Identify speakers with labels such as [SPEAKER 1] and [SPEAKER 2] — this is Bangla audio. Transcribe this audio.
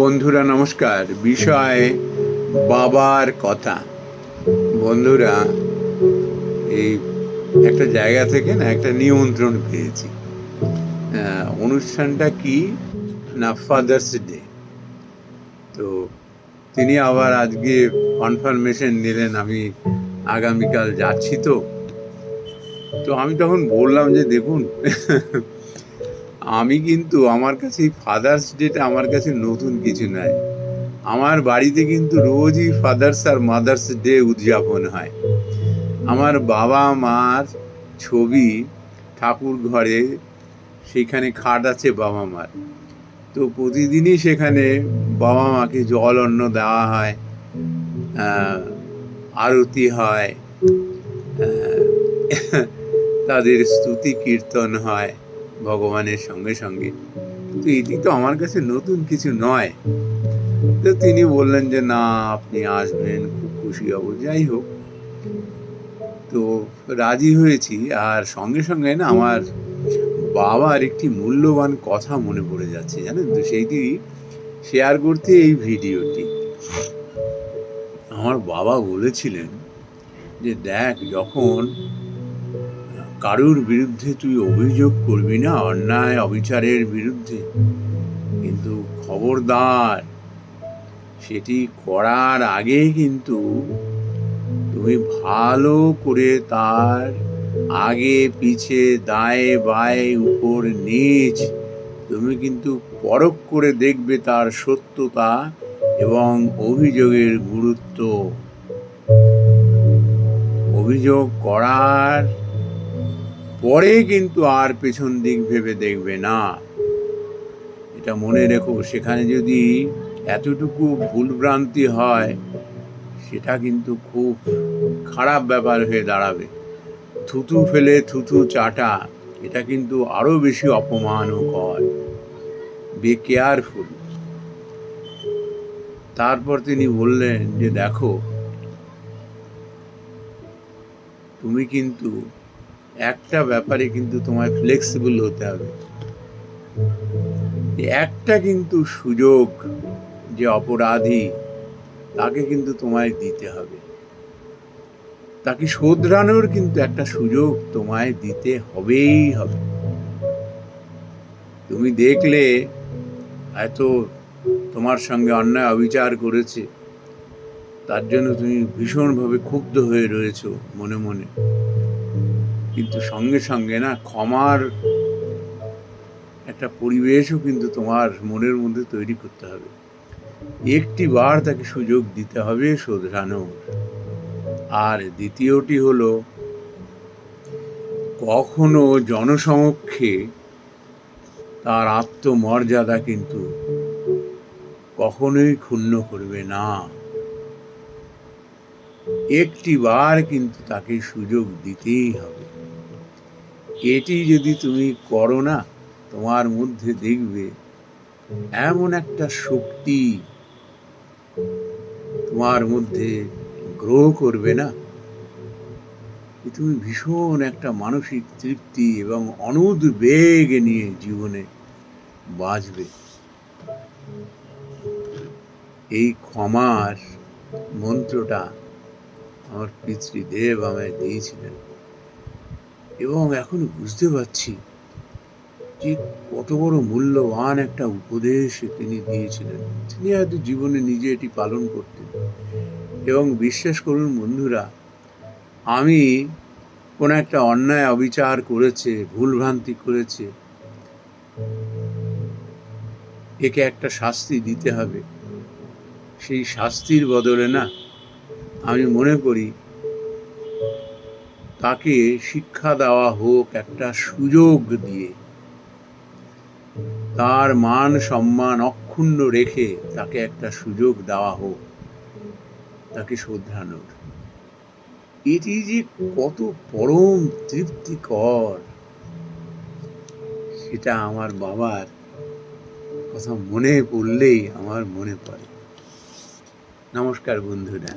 [SPEAKER 1] বন্ধুরা, নমস্কার। বিষয় বাবার কথা। বন্ধুরা, এই একটা জায়গা থেকে না একটা নিয়ন্ত্রণ পেয়েছি। অনুষ্ঠানটা কি? না ফাদার্স ডে তো তিনি আবার আজকে কনফার্মেশন নিলেন, আমি আগামীকাল যাচ্ছি তো। তো আমি তখন বললাম যে, দেখুন আমি কিন্তু আমার কাছে ফাদার্স ডেটা আমার কাছে নতুন কিছু নয় আমার বাড়িতে কিন্তু রোজই ফাদার্স আর মাদার্স ডে উদযাপন হয়। আমার বাবা মার ছবি ঠাকুর ঘরে, সেখানে খাট আছে বাবা মার। তো প্রতিদিনই সেখানে বাবা মাকে জল, অন্ন দেওয়া হয় আরতি হয় তাদের স্তুতি কীর্তন হয়। ভগবানের সঙ্গে সঙ্গে, তো এটি তো আমার কাছে নতুন কিছু নয়। তো তিনি বললেন যে, না, আপনি আসবেন, খুব খুশি হব, যাই হোক। তো রাজি হয়েছি, আর সঙ্গে সঙ্গে না আমার বাবার একটি মূল্যবান কথা মনে পড়ে যাচ্ছে, জানেন তো? সেইটি শেয়ার করতে এই ভিডিওটি। আমার বাবা বলেছিলেন যে, দেখ, যখন কারুর বিরুদ্ধে তুই অভিযোগ করবি না? অন্যায় অবিচারের বিরুদ্ধে। কিন্তু খবরদার, সেটি করার আগে কিন্তু তুমি ভালো করে তার আগে পিছে দায়ে বায়ে উপর নিচ তুমি কিন্তু পরখ করে দেখবে তার সত্যতা এবং অভিযোগের গুরুত্ব। অভিযোগ করার পরে কিন্তু আর পেছন দিক ভেবে দেখবে না। এটা মনে রেখো, সেখানে যদি এতটুকু ভুলভ্রান্তি হয়, সেটা কিন্তু খুব খারাপ ব্যাপার হয়ে দাঁড়াবে। থুতু ফেলে থুতু চাটা, এটা কিন্তু আরও বেশি অপমানকর। বি কেয়ারফুল তারপর তিনি বললেন যে, দেখো, তুমি কিন্তু একটা ব্যাপারে কিন্তু তোমায় ফ্লেক্সিবল হতে হবে। একটা কিন্তু সুযোগ যে অপরাধী, তাকে কিন্তু তোমায় দিতে হবে। তাকে শোধরানোর কিন্তু একটা সুযোগ তোমায় দিতে হবেই হবে। তুমি দেখলে এত তোমার সঙ্গে অন্যায় অবিচার করেছে, তার জন্য তুমি ভীষণভাবে ক্ষুব্ধ হয়ে রয়েছো মনে মনে। কিন্তু সঙ্গে সঙ্গে না ক্ষমার একটা পরিবেশও কিন্তু তোমার মনের মধ্যে তৈরি করতে হবে। একটি বার তাকে সুযোগ দিতে হবে শোধরানোর। আর দ্বিতীয়টি হলো, কখনো জনসমক্ষে তার আত্মমর্যাদা কিন্তু কখনোই ক্ষুণ্ণ করবে না। একটি বার কিন্তু তাকে সুযোগ দিতেই হবে। এটি যদি তুমি করো না, তোমার মধ্যে দেখবে এমন একটা শক্তি তোমার মধ্যে গ্রহ করবে না। তুমি ভীষণ একটা মানসিক তৃপ্তি এবং অনুদ্বেগ নিয়ে জীবনে বাঁচবে। এই ক্ষমার মন্ত্রটা আমার পিতৃদেব আমায় দিয়েছিলেন। এবং এখন বুঝতে পারছি যে কত বড় মূল্যবান একটা উপদেশ তিনি দিয়েছিলেন। তিনি হয়তো জীবনে নিজে এটি পালন করতেন। এবং বিশ্বাস করুন বন্ধুরা, আমি কোনো একটা অন্যায় অবিচার করেছে, ভুলভ্রান্তি করেছে, একে একটা শাস্তি দিতে হবে। সেই শাস্তির বদলে না আমি মনে করি তাকে শিক্ষা দেওয়া হোক একটা সুযোগ দিয়ে। তার মান সম্মান অক্ষুণ্ণ রেখে তাকে একটা সুযোগ দেওয়া হোক, তাকে শোধরানোর এটি যে কত পরম তৃপ্তিকর, সেটা আমার বাবার কথা মনে পড়লেই আমার মনে পড়ে। নমস্কার বন্ধুরা।